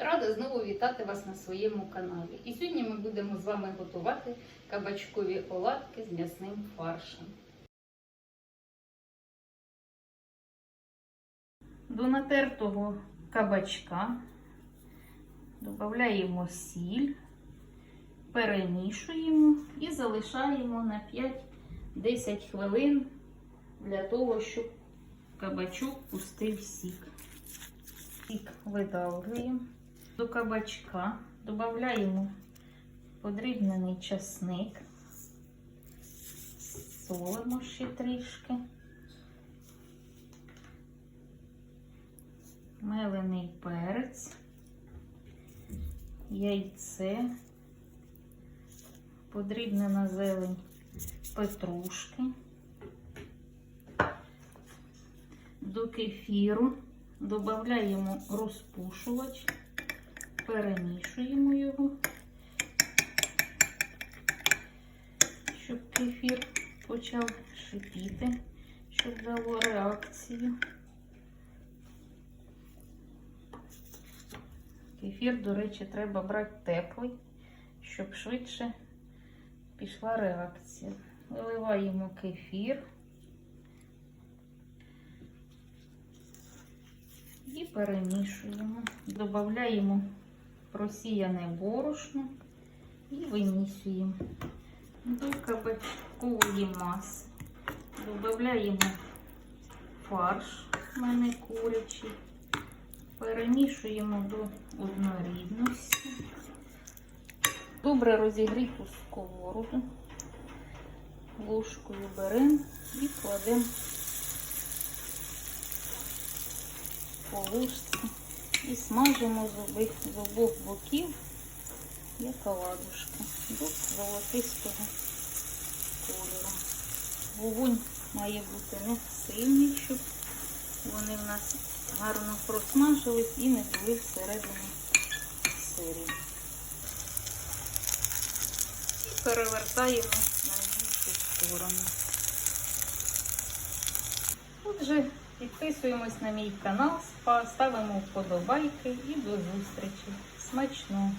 Рада знову вітати вас на своєму каналі. І сьогодні ми будемо з вами готувати кабачкові оладки з м'ясним фаршем. До натертого кабачка додаємо сіль, перемішуємо і залишаємо на 5-10 хвилин для того, щоб кабачок пустив сік. Сік видавлюємо. До кабачка додаємо подрібнений часник, солимо ще трішки, мелений перець, яйце, подрібнена зелень петрушки, до кефіру додаємо розпушувач, перемішуємо його, щоб кефір почав шипіти, щоб дало реакцію. Кефір, до речі, треба брати теплий, щоб швидше пішла реакція. Виливаємо кефір. І перемішуємо. Додаємо просіяне борошно і вимісюємо до кабачкової маси. Додаємо фарш, в мене курячий, перемішуємо до однорідності. Добре розігріту сковороду. Ложкою беремо і кладемо по ложці і смажимо з обох, з обох боків, як оладушки, до золотистого кольору. Вогонь має бути не сильний, щоб вони в нас гарно просмажились і не були всередині сирі. І перевертаємо на іншу сторону. Отже, Підписуємось на мій канал, ставимо вподобайки і до зустрічі. Смачного!